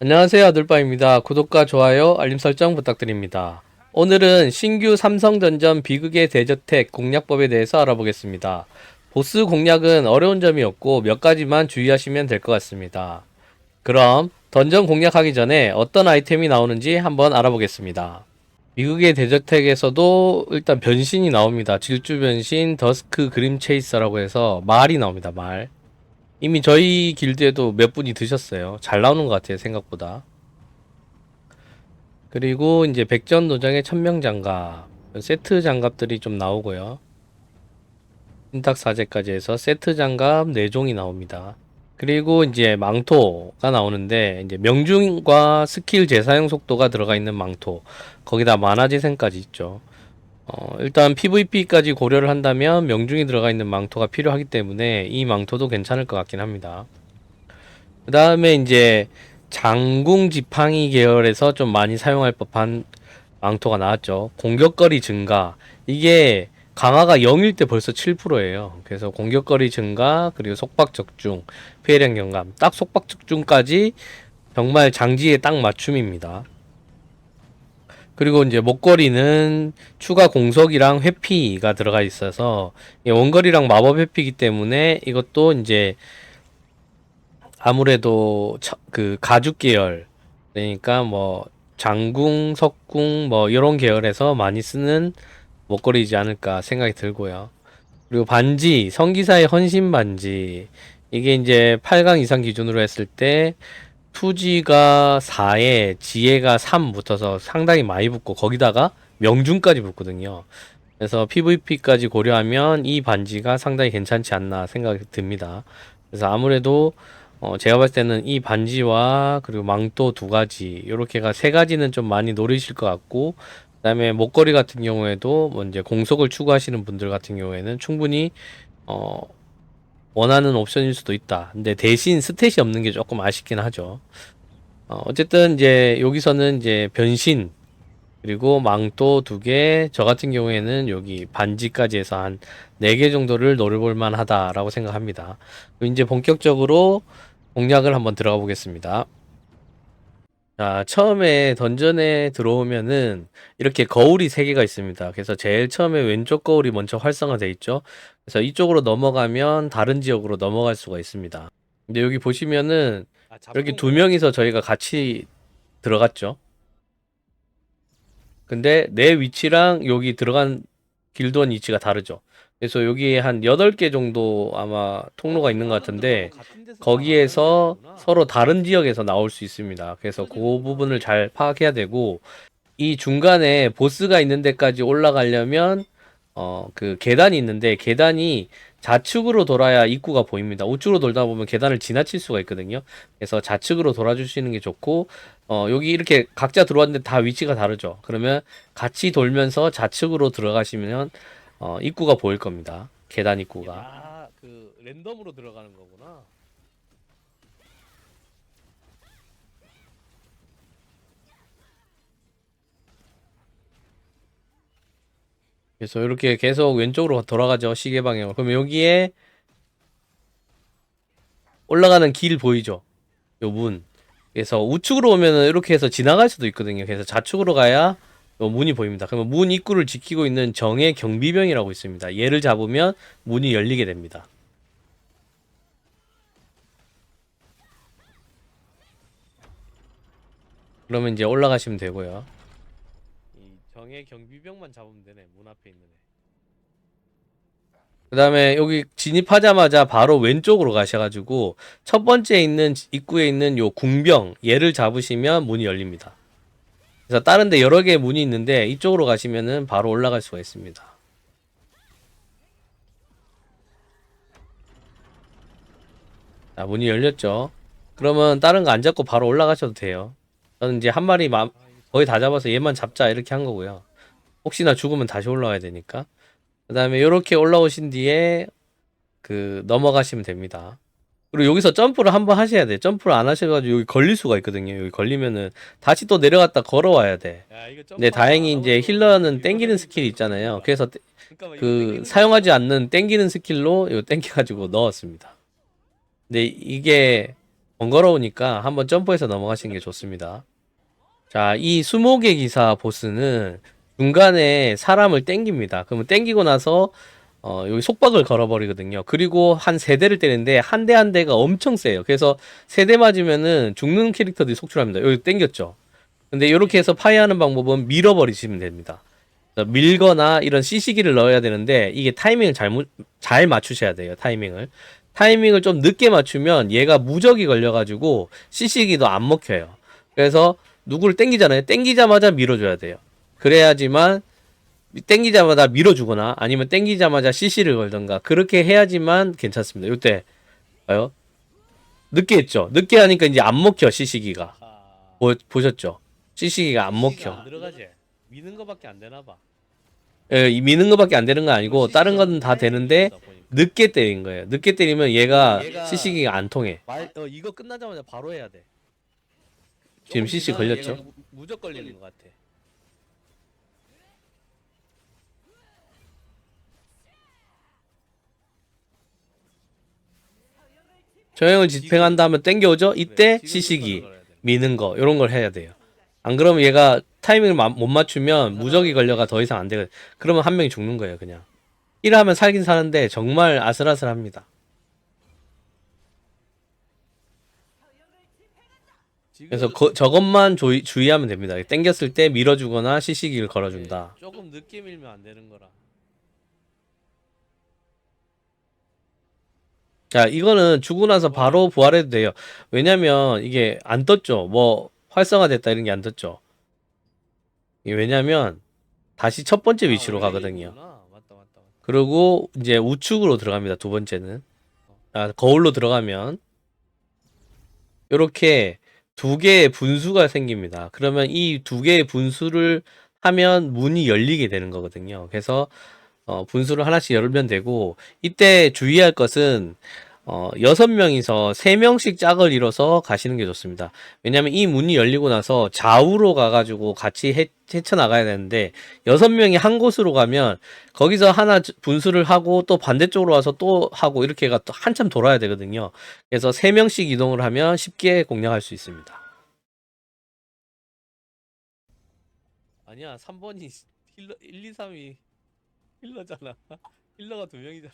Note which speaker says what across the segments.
Speaker 1: 안녕하세요 아들바입니다. 구독과 좋아요 알림 설정 부탁드립니다. 오늘은 신규 삼성전전 비극의 대저택 공략법에 대해서 알아보겠습니다. 보스 공략은 어려운 점이 없고 몇 가지만 주의하시면 될 것 같습니다. 그럼 던전 공략하기 전에 어떤 아이템이 나오는지 한번 알아보겠습니다 비극의 대저택에서도 일단 변신이 나옵니다 질주 변신 더스크 그림 체이서라고 해서 말이 나옵니다 말 이미 저희 길드에도 몇 분이 드셨어요. 잘 나오는 것 같아요, 생각보다. 그리고 이제 백전 노장의 천명 장갑, 세트 장갑들이 좀 나오고요. 신탁 사제까지 해서 세트 장갑 4종이 나옵니다. 그리고 이제 망토가 나오는데 이제 명중과 스킬 재사용 속도가 들어가 있는 망토. 거기다 만화 재생까지 있죠. 어, 일단 PVP까지 고려를 한다면 명중이 들어가 있는 망토가 필요하기 때문에 이 망토도 괜찮을 것 같긴 합니다. 그 다음에 이제 장궁 지팡이 계열에서 좀 많이 사용할 법한 망토가 나왔죠. 공격거리 증가. 이게 강화가 0일 때 벌써 7%예요. 그래서 공격거리 증가, 그리고 속박 적중, 피해량 경감. 딱 속박 적중까지 정말 장지에 딱 맞춤입니다. 그리고 이제 목걸이는 추가 공속이랑 회피가 들어가 있어서 원거리랑 마법 회피이기 때문에 이것도 이제 아무래도 처- 그 가죽 계열 그러니까 뭐 장궁, 석궁 뭐 이런 계열에서 많이 쓰는 목걸이지 않을까 생각이 들고요. 그리고 반지, 성기사의 헌신 반지 이게 이제 8강 이상 기준으로 했을 때 투지가 4에 지혜가 3 붙어서 상당히 많이 붙고 거기다가 명중까지 붙거든요. 그래서 PVP까지 고려하면 이 반지가 상당히 괜찮지 않나 생각이 듭니다. 그래서 아무래도 어 제가 봤을 때는 이 반지와 그리고 망토 두 가지 이렇게가 세 가지는 좀 많이 노리실 것 같고 그다음에 목걸이 같은 경우에도 뭐 이제 공속을 추구하시는 분들 같은 경우에는 충분히 어 원하는 옵션일 수도 있다. 근데 대신 스탯이 없는 게 조금 아쉽긴 하죠. 어, 어쨌든 이제 여기서는 이제 변신 그리고 망토 두 개, 저 같은 경우에는 여기 반지까지 해서 한 네 개 정도를 노려볼 만하다라고 생각합니다. 이제 본격적으로 공략을 한번 들어가 보겠습니다. 자, 처음에 던전에 들어오면은 이렇게 거울이 세 개가 있습니다. 그래서 제일 처음에 왼쪽 거울이 먼저 활성화돼 있죠. 그래서 이쪽으로 넘어가면 다른 지역으로 넘어갈 수가 있습니다. 근데 여기 보시면은 이렇게 두 명이서 저희가 같이 들어갔죠. 근데 내 위치랑 여기 들어간 길드원 위치가 다르죠. 그래서 여기에 한 8개 정도 아마 통로가 있는 것 같은데 거기에서 서로 다른 지역에서 나올 수 있습니다. 그래서 그 부분을 잘 파악해야 되고 이 중간에 보스가 있는 데까지 올라가려면 어 그 계단이 있는데 계단이 좌측으로 돌아야 입구가 보입니다. 우측으로 돌다 보면 계단을 지나칠 수가 있거든요. 그래서 좌측으로 돌아주시는 게 좋고 어 여기 이렇게 각자 들어왔는데 다 위치가 다르죠. 그러면 같이 돌면서 좌측으로 들어가시면 어 입구가 보일 겁니다. 계단 입구가. 아, 그 랜덤으로 들어가는 거구나. 그래서 이렇게 계속 왼쪽으로 돌아가죠. 시계 방향으로. 그럼 여기에 올라가는 길 보이죠? 요 문. 그래서 우측으로 오면은 이렇게 해서 지나갈 수도 있거든요. 그래서 좌측으로 가야 요 문이 보입니다. 그러면 문 입구를 지키고 있는 정의 경비병이라고 있습니다. 얘를 잡으면 문이 열리게 됩니다. 그러면 이제 올라가시면 되고요. 이 정의 경비병만 잡으면 되네. 문 앞에 있는 애. 그 다음에 여기 진입하자마자 바로 왼쪽으로 가셔가지고 첫 번째 있는 입구에 있는 요 궁병 얘를 잡으시면 문이 열립니다. 그래서 다른 데 여러 개의 문이 있는데 이쪽으로 가시면은 바로 올라갈 수가 있습니다. 자, 문이 열렸죠. 그러면 다른 거 안 잡고 바로 올라가셔도 돼요. 저는 이제 한 마리 마, 거의 다 잡아서 얘만 잡자 이렇게 한 거고요. 혹시나 죽으면 다시 올라와야 되니까. 그 다음에 이렇게 올라오신 뒤에 그 넘어가시면 됩니다. 그리고 여기서 점프를 한번 하셔야 돼. 점프를 안 하셔가지고 여기 걸릴 수가 있거든요. 여기 걸리면은 다시 또 내려갔다 걸어와야 돼. 근데 다행히 이제 힐러는 땡기는 스킬이 있잖아요. 그래서 떼- 그 사용하지 않는 땡기는 스킬로 이거 땡겨가지고 넣었습니다. 근데 이게 번거로우니까 한번 점프해서 넘어가시는 게 좋습니다. 자, 이 수목의 기사 보스는 중간에 사람을 땡깁니다. 그러면 땡기고 나서 어, 여기 속박을 걸어버리거든요. 그리고 한 세 대를 때리는데 한 대 한 대가 엄청 세요. 그래서 세 대 맞으면은 죽는 캐릭터들이 속출합니다. 여기 땡겼죠. 근데 이렇게 해서 파이하는 방법은 밀어버리시면 됩니다. 밀거나 이런 CC기를 넣어야 되는데 이게 타이밍을 잘못 잘 맞추셔야 돼요. 타이밍을. 타이밍을 좀 늦게 맞추면 얘가 무적이 걸려가지고 CC기도 안 먹혀요. 그래서 누구를 땡기잖아요. 땡기자마자 밀어줘야 돼요. 그래야지만 땡기자마자 밀어주거나 아니면 땡기자마자 CC를 걸던가 그렇게 해야지만 괜찮습니다. 이때 봐요. 늦게 했죠. 늦게 하니까 이제 안 먹혀 CC기가. 보, 보셨죠? CC기가 안 먹혀.
Speaker 2: 들어가지. 미는 거밖에 안 되나 봐.
Speaker 1: 예, 이 미는 거밖에 안 되는 거 아니고 다른 건 다 되는데 늦게 때린 거예요. 늦게 때리면 얘가
Speaker 2: 얘가-
Speaker 1: CC기가 안 통해.
Speaker 2: 말, 어, 이거 끝나자마자 바로 해야 돼.
Speaker 1: 지금 CC 걸렸죠?
Speaker 2: 무적 걸리는 것 같아.
Speaker 1: 저형을 집행한 다음에 땡겨오죠? 이때 CC기 미는 거 이런 걸 해야 돼요. 안 그러면 얘가 타이밍을 마- 못 맞추면 무적이 걸려가 더 이상 안 되거든. 그러면 한 명이 죽는 거예요, 그냥. 일하면 살긴 사는데 정말 아슬아슬합니다. 그래서 거- 저것만 조이- 주의하면 됩니다. 땡겼을 때 밀어주거나 CC기를 걸어준다.
Speaker 2: 조금 늦게 밀면 안 되는 거라.
Speaker 1: 자, 이거는 주고 나서 바로 부활해도 돼요. 왜냐면 이게 안 떴죠. 뭐 활성화됐다 이런 게 안 떴죠. 이게 왜냐면 다시 첫 번째 위치로
Speaker 2: 아,
Speaker 1: 가거든요.
Speaker 2: 맞다, 맞다.
Speaker 1: 그리고 이제 우측으로 들어갑니다. 두 번째는. 아, 거울로 들어가면 이렇게 두 개의 분수가 생깁니다. 그러면 이 두 개의 분수를 하면 문이 열리게 되는 거거든요. 그래서 어, 분수를 하나씩 열면 되고 이때 주의할 것은 어, 여섯 명이서 세 명씩 짝을 이뤄서 가시는 게 좋습니다. 왜냐면 이 문이 열리고 나서 좌우로 가가지고 같이 헤, 헤쳐나가야 되는데 여섯 명이 한 곳으로 가면 거기서 하나 분수를 하고 또 반대쪽으로 와서 또 하고 이렇게가 또 한참 돌아야 되거든요. 그래서 세 명씩 이동을 하면 쉽게 공략할 수 있습니다.
Speaker 2: 아니야, 3번이 힐러 1, 2, 3이 힐러잖아. 힐러가 두 명이잖아.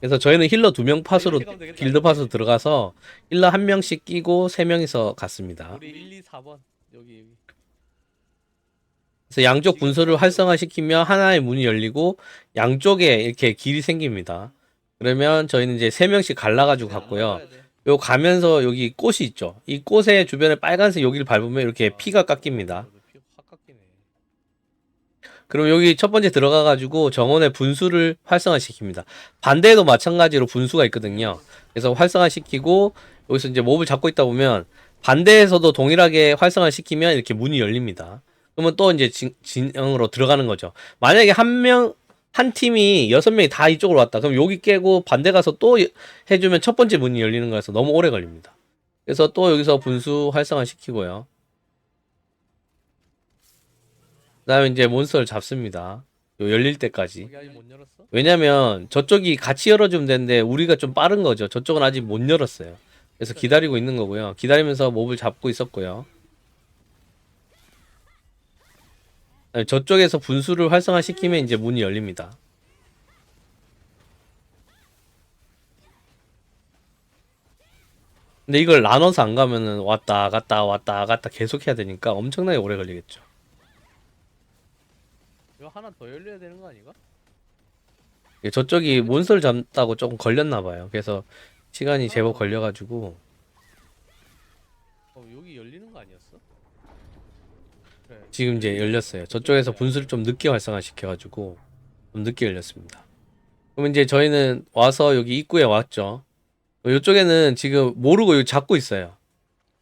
Speaker 1: 그래서 저희는 힐러 두 명 팟으로
Speaker 2: 이렇게 가면 되겠다.
Speaker 1: 길드 팟으로 들어가서 힐러 한 명씩 끼고 세 명이서 갔습니다.
Speaker 2: 우리 1, 2, 4번. 여기 여기.
Speaker 1: 그래서 양쪽 분수를 활성화시키면 하나의 문이 열리고 양쪽에 이렇게 길이 생깁니다. 그러면 저희는 이제 세 명씩 갈라가지고 갔고요.
Speaker 2: 나가야 돼.
Speaker 1: 요 가면서 여기 꽃이 있죠. 이 꽃의 주변에 빨간색 여기를 밟으면 이렇게 피가 깎입니다. 그럼 여기 첫 번째 들어가 가지고 정원의 분수를 활성화시킵니다. 반대에도 마찬가지로 분수가 있거든요. 그래서 활성화시키고 여기서 이제 몹을 잡고 있다 보면 반대에서도 동일하게 활성화시키면 이렇게 문이 열립니다. 그러면 또 이제 진, 진영으로 들어가는 거죠. 만약에 한 명, 한 팀이 여섯 명이 다 이쪽으로 왔다. 그럼 여기 깨고 반대 가서 또 해주면 첫 번째 문이 열리는 거라서 너무 오래 걸립니다. 그래서 또 여기서 분수 활성화 시키고요. 그 다음에 이제 몬스터를 잡습니다. 요 열릴 때까지. 왜냐면 저쪽이 같이 열어주면 되는데 우리가 좀 빠른 거죠. 저쪽은 아직 못 열었어요. 그래서 기다리고 있는 거고요. 기다리면서 몹을 잡고 있었고요. 저쪽에서 분수를 활성화시키면 이제 문이 열립니다. 근데 이걸 나눠서 안 가면은 왔다 갔다 왔다 갔다 계속 해야 되니까 엄청나게 오래 걸리겠죠.
Speaker 2: 이거 하나 더 열려야 되는 거 아닌가?
Speaker 1: 저쪽이 몬스터를 잡다고 조금 걸렸나 봐요. 그래서 시간이 제법 걸려가지고
Speaker 2: 어, 여기 열리는 거 아니었어? 그래.
Speaker 1: 지금 이제 열렸어요. 저쪽에서 분수를 좀 늦게 활성화 시켜가지고 좀 늦게 열렸습니다. 그럼 이제 저희는 와서 여기 입구에 왔죠. 이쪽에는 지금 모르고 여기 잡고 있어요.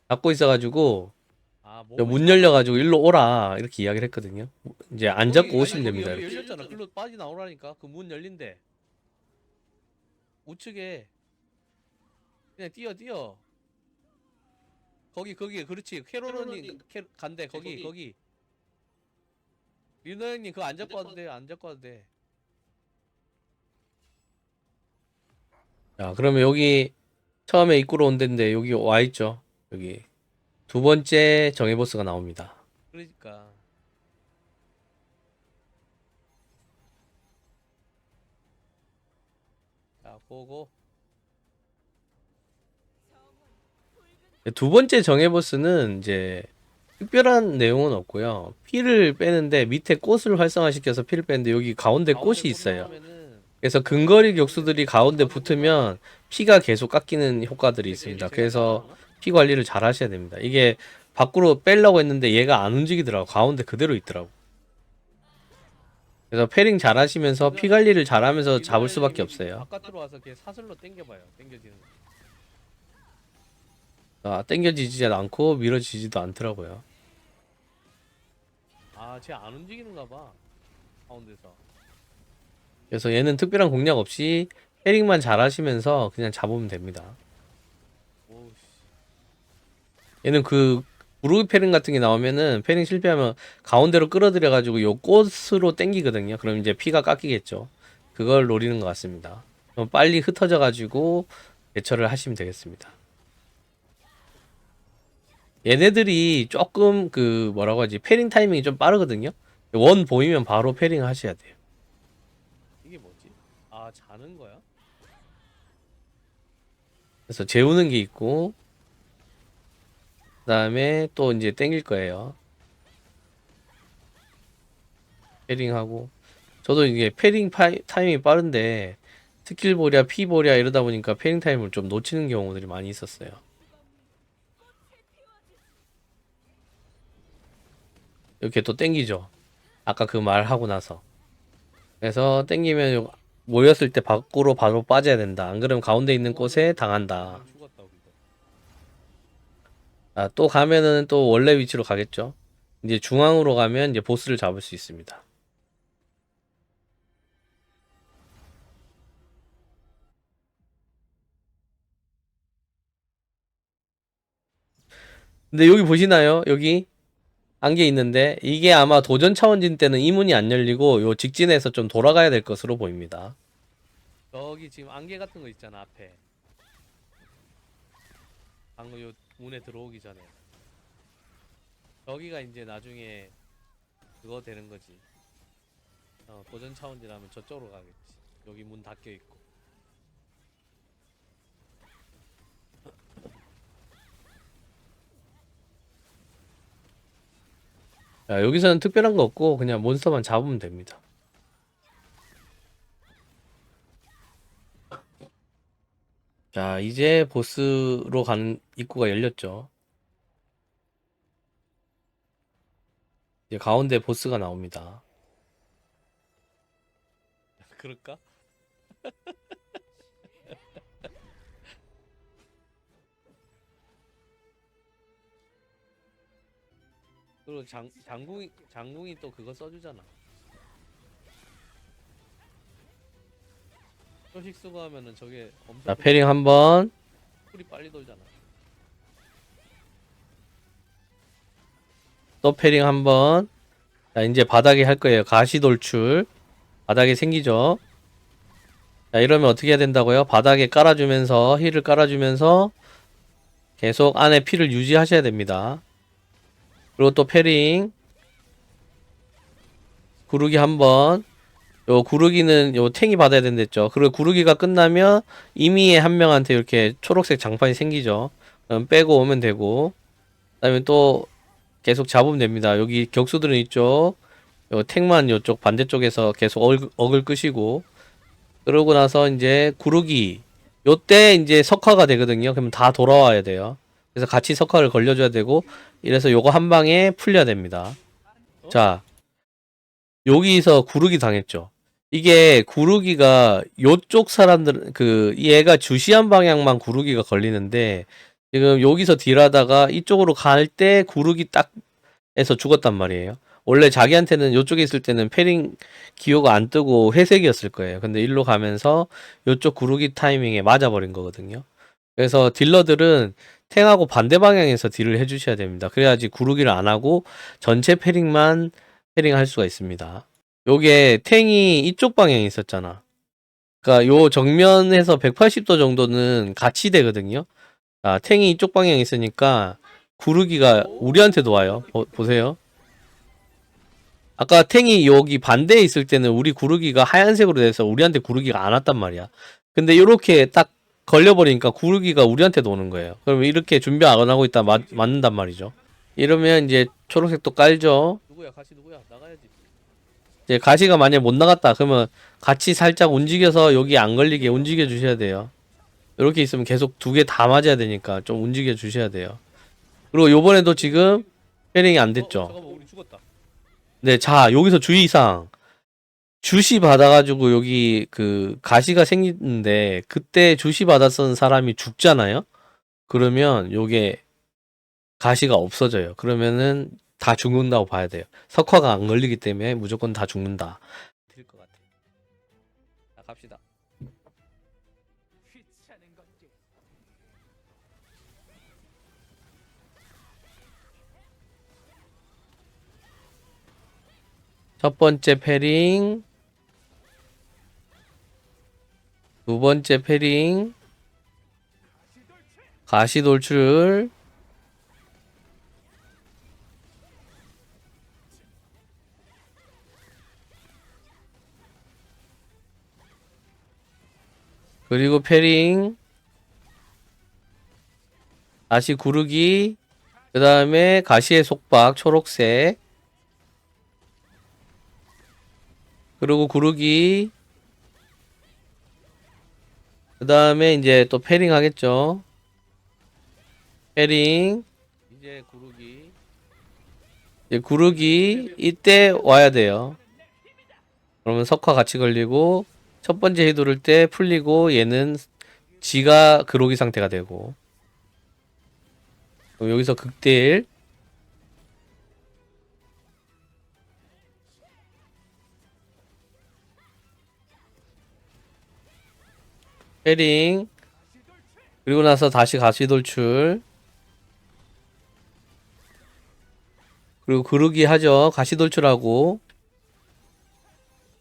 Speaker 1: 잡고 있어가지고
Speaker 2: 아,
Speaker 1: 저문 열려가지고 일로 오라 이렇게 이야기를 했거든요. 이제 안 잡고 오시면 됩니다.
Speaker 2: 여기
Speaker 1: 이렇게.
Speaker 2: 열렸잖아. 글로 빠지 나오라니까. 그 문 열린대. 우측에 그냥 뛰어 뛰어. 거기 거기 그렇지. 캐롤언이 캐 간대. 거기 거기. 리너 형님 그거 안 잡고 와도 돼. 안 잡고 와도 돼.
Speaker 1: 자, 그러면 여기 처음에 입구로 온 데인데 여기 와 있죠. 여기 두 번째 정예보스가 나옵니다.
Speaker 2: 그러니까 자 보고
Speaker 1: 두 번째 정예보스는 이제 특별한 내용은 없고요. 피를 빼는데 밑에 꽃을 활성화시켜서 피를 빼는데 여기 가운데 꽃이
Speaker 2: 꽃
Speaker 1: 있어요. 그래서 근거리 격수들이 가운데 붙으면 피가 계속 깎이는 효과들이 있습니다. 그래서? 피 관리를 잘 하셔야 됩니다. 이게 밖으로 빼려고 했는데 얘가 안 움직이더라고. 가운데 그대로 있더라고. 그래서 패링 잘 하시면서 피 관리를 잘 하면서 잡을 수밖에 없어요.
Speaker 2: 바깥으로 와서 걔 사슬로 당겨봐요. 당겨지는 거.
Speaker 1: 아, 땡겨지지 않고 밀어지지도 않더라고요.
Speaker 2: 아 쟤 안 움직이는가 봐 가운데서
Speaker 1: 그래서 얘는 특별한 공략 없이 패링만 잘 하시면서 그냥 잡으면 됩니다.
Speaker 2: 오씨
Speaker 1: 얘는 그 무르기 패링 같은 게 나오면은 패링 실패하면 가운데로 끌어들여 가지고 요 꽃으로 땡기거든요. 그럼 이제 피가 깎이겠죠. 그걸 노리는 것 같습니다. 그럼 빨리 흩어져 가지고 대처를 하시면 되겠습니다. 얘네들이 조금 그 뭐라고 하지 패링 타이밍이 좀 빠르거든요. 원 보이면 바로 패링 하셔야 돼요.
Speaker 2: 이게 뭐지? 아 자는 거야?
Speaker 1: 그래서 재우는 게 있고 그 다음에 또 이제 땡길 거예요. 패링하고 저도 이게 패링 파이, 타이밍이 빠른데 스킬 보랴 피 보랴 이러다 보니까 패링 타임을 좀 놓치는 경우들이 많이 있었어요. 이렇게 또 땡기죠. 아까 그 말 하고 나서. 그래서 땡기면 요- 모였을 때 밖으로 바로 빠져야 된다. 안 그러면 가운데 있는 꽃에 당한다.
Speaker 2: 아,
Speaker 1: 또 가면은 또 원래 위치로 가겠죠. 이제 중앙으로 가면 이제 보스를 잡을 수 있습니다. 근데 여기 보시나요? 여기 안개 있는데 이게 아마 도전 차원진 때는 이 문이 안 열리고 요 직진해서 좀 돌아가야 될 것으로 보입니다.
Speaker 2: 저기 지금 안개 같은 거 있잖아 앞에 방금 요 문에 들어오기 전에. 저기가 이제 나중에 그거 되는 거지. 어 도전 차원지라면 저쪽으로 가겠지. 여기 문 닫혀 있고.
Speaker 1: 자, 여기서는 특별한 거 없고 그냥 몬스터만 잡으면 됩니다. 자, 이제 보스로 가는 입구가 열렸죠. 이제 가운데 보스가 나옵니다.
Speaker 2: 그럴까? 그리고 장 장궁이 장궁이 또 그거 써주잖아. 표식 쓰고 하면은 저게 엄청
Speaker 1: 자, 패링 한번.
Speaker 2: 풀이 빨리 돌잖아.
Speaker 1: 또 패링 한번. 자 이제 바닥에 할 거예요. 가시 돌출. 바닥에 생기죠? 자 이러면 어떻게 해야 된다고요? 바닥에 깔아주면서 힐을 깔아주면서 계속 안에 피를 유지하셔야 됩니다. 그리고 또 패링. 구르기 한번 요 구르기는 요 탱이 받아야 된댔죠 그리고 구르기가 끝나면 이미의 한 명한테 이렇게 초록색 장판이 생기죠 그럼 빼고 오면 되고 그 다음에 또 계속 잡으면 됩니다. 여기 격수들은 이쪽, 요 택만 요쪽 반대쪽에서 계속 어글, 어글 끄시고, 그러고 나서 이제 구르기, 요때 이제 석화가 되거든요. 그러면 다 돌아와야 돼요. 그래서 같이 석화를 걸려줘야 되고, 이래서 요거 한 방에 풀려야 됩니다. 자, 여기서 구르기 당했죠. 이게 구르기가 요쪽 사람들, 그, 얘가 주시한 방향만 구르기가 걸리는데, 지금 여기서 딜하다가 이쪽으로 갈 때 구르기 딱 해서 죽었단 말이에요. 원래 자기한테는 이쪽에 있을 때는 패링 기호가 안 뜨고 회색이었을 거예요. 근데 일로 가면서 이쪽 구르기 타이밍에 맞아버린 거거든요. 그래서 딜러들은 탱하고 반대 방향에서 딜을 해주셔야 됩니다. 그래야지 구르기를 안 하고 전체 패링만 패링할 수가 있습니다. 요게 탱이 이쪽 방향에 있었잖아. 그러니까 요 정면에서 180도 정도는 같이 되거든요. 아, 탱이 이쪽 방향에 있으니까 구르기가 우리한테도 와요. 보, 보세요. 아까 탱이 여기 반대에 있을 때는 우리 구르기가 하얀색으로 돼서 우리한테 구르기가 안 왔단 말이야. 근데 이렇게 딱 걸려버리니까 구르기가 우리한테도 오는 거예요. 그러면 이렇게 준비 안 하고 있다 맞, 맞는단 말이죠. 이러면 이제 초록색도 깔죠.
Speaker 2: 누구야? 같이 누구야? 나가야지.
Speaker 1: 이제 가시가 만약에 못 나갔다 그러면 같이 살짝 움직여서 여기 안 걸리게 움직여 주셔야 돼요. 이렇게 있으면 계속 두 개 다 맞아야 되니까 좀 움직여 주셔야 돼요. 그리고 요번에도 지금 페링이 안
Speaker 2: 어,
Speaker 1: 됐죠.
Speaker 2: 잠깐만 우리 죽었다.
Speaker 1: 네, 자, 여기서 주의사항. 주시 받아가지고 여기 그 가시가 생기는데 그때 주시 받았던 사람이 죽잖아요? 그러면 요게 가시가 없어져요. 그러면은 다 죽는다고 봐야 돼요. 석화가 안 걸리기 때문에 무조건 다 죽는다.
Speaker 2: 될것 같아. 자 갑시다.
Speaker 1: 첫 번째 패링, 두 번째 패링, 가시 돌출, 그리고 패링, 다시 구르기, 그 다음에 가시의 속박 초록색, 그리고 구르기 그 다음에 이제 또 패링 하겠죠. 패링
Speaker 2: 이제 구르기.
Speaker 1: 이제 구르기 이때 와야 돼요. 그러면 석화 같이 걸리고 첫 번째 휘두를 때 풀리고 얘는 지가 그로기 상태가 되고. 여기서 극딜 패링 그리고 나서 다시 가시 돌출. 그리고 구르기 하죠. 가시 돌출하고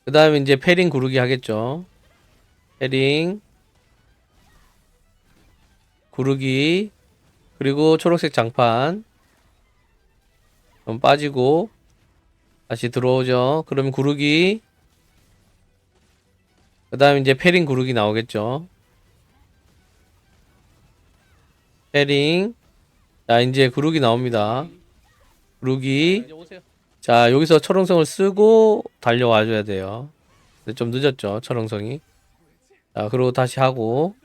Speaker 1: 그 다음에 이제 패링 구르기 하겠죠. 패링 구르기 그리고 초록색 장판 그럼 빠지고 다시 들어오죠. 그러면 구르기 그 다음에 이제 패링 구르기 나오겠죠. 패링 자 이제 구르기 나옵니다. 구르기.
Speaker 2: 오세요.
Speaker 1: 자, 여기서 철옹성을 쓰고 달려와 줘야 돼요. 좀 늦었죠, 철옹성이. 자, 그리고 다시 하고.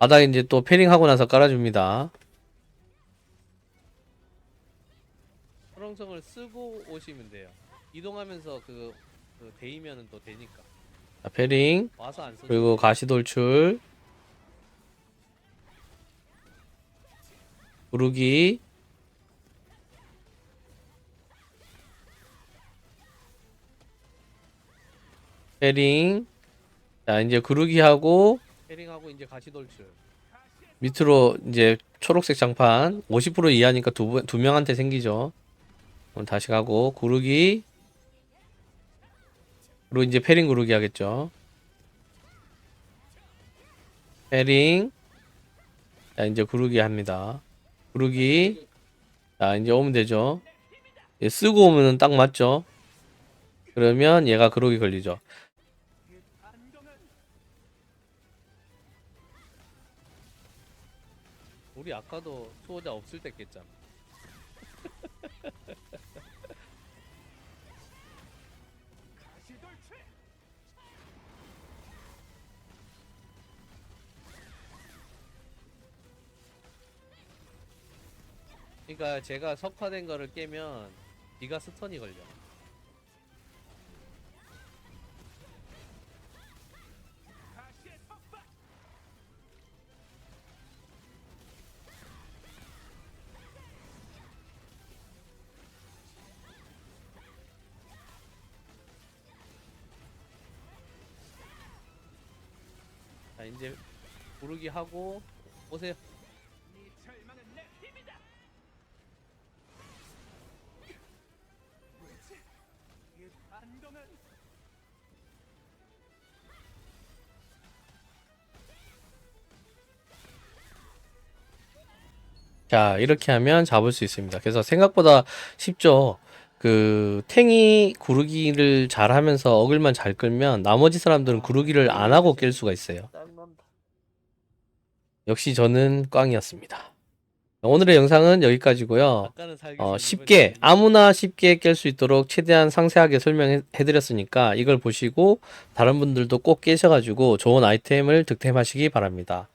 Speaker 1: 바닥에 이제 또 패링하고 나서 깔아줍니다.
Speaker 2: 철옹성을 쓰고 오시면 돼요. 이동하면서 그, 그 데이면은 또 되니까.
Speaker 1: 자, 패링. 그리고 가시 돌출. 구르기. 패링. 자, 이제 구르기 하고
Speaker 2: 패링하고 이제 가시 돌출.
Speaker 1: 밑으로 이제 초록색 장판 50% 이하니까 두, 분- 두 명한테 생기죠. 그럼 다시 가고 구르기 그리고 이제 패링 구르기 하겠죠. 패링 자 이제 구르기 합니다. 구르기 자 이제 오면 되죠. 얘 쓰고 오면은 딱 맞죠. 그러면 얘가 그러기 걸리죠.
Speaker 2: 우리 아까도 수호자 없을 때 깼잖아. 그러니까 제가 석화된 거를 깨면 네가 스턴이 걸려. 이제 부르기 하고 보세요.
Speaker 1: 자 이렇게 하면 잡을 수 있습니다 그래서 생각보다 쉽죠 그 탱이 구르기를 잘 하면서 어글만 잘 끌면 나머지 사람들은 구르기를 안 하고 깰 수가 있어요. 역시 저는 꽝이었습니다. 오늘의 영상은 여기까지고요. 어, 쉽게 아무나 쉽게 깰 수 있도록 최대한 상세하게 설명해 드렸으니까 이걸 보시고 다른 분들도 꼭 깨셔가지고 좋은 아이템을 득템하시기 바랍니다.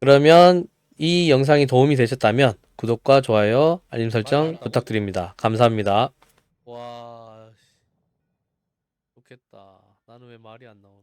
Speaker 1: 그러면 이 영상이 도움이 되셨다면 구독과 좋아요, 알림 설정 부탁드립니다. 감사합니다.
Speaker 2: 와 씨. 좋겠다. 나는 왜 말이 안 나오노?